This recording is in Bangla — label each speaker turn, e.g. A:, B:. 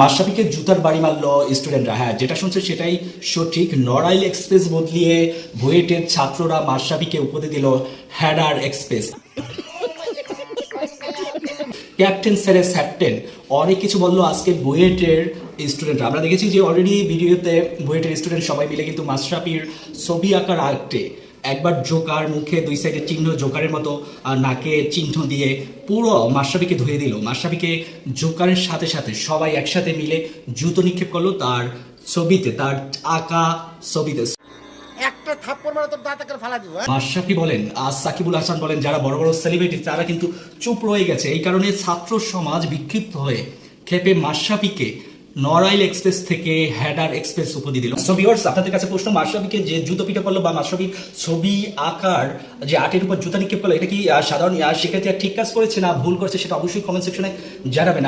A: মাশরাফিকে জুতার বাড়ি মারল স্টুডেন্টরা। হ্যাঁ যেটা শুনছে সেটাই সঠিক। নড়াইল এক্সপ্রেস বদলিয়ে বুয়েটের ছাত্ররা মাশরাফিকে উপদে দিল হ্যাডার এক্সপ্রেস। ক্যাপ্টেন স্যারের স্যাপ্টেন অনেক কিছু বলল আজকে বুয়েটের স্টুডেন্টরা। আমরা দেখেছি যে অলরেডি ভিডিওতে বুয়েটের স্টুডেন্ট সবাই মিলে কিন্তু মাশরাফির ছবি আঁকার আর্টে একবার জোকার মুখে দুই সাইডে চিহ্ন জোকারের মতো নাকে চিহ্ন দিয়ে পুরো মাশরাফিকে ধুয়ে দিল। মাশরাফিকে জোকারের সাথে সাথে সবাই একসাথে মিলে জুতো নিক্ষেপ করল তার ছবিতে তার আঁকা ছবিতে।
B: একটা থাপ্পড় মারা তোর দাঁত করে ফালা দিব হ্যাঁ?
A: মাশরাফি বলেন আজ সাকিবুল হাসান বলেন যারা বড় বড় সেলিব্রিটি তারা কিন্তু চুপ রয়ে গেছে। এই কারণে ছাত্র সমাজ বিক্ষিপ্ত হয়ে খেপে মাশরাফিকে নড়াইল এক্সপ্রেস থেকে হ্যাডার এক্সপ্রেস উপাধি দিল। সো ভিউয়ার্স আপনাদের কাছে প্রশ্ন, মাশরাফিকে যে জুতো পিটা করল বা মাশরাফির ছবি আঁকার যে আর্টের উপর জুতা নিক্ষেপ করল, এটা কি সাধারণ শিক্ষার্থী শিক্ষার্থীরা ঠিক কাজ করেছে না ভুল করছে সেটা অবশ্যই কমেন্ট সেকশনে জানাবেন।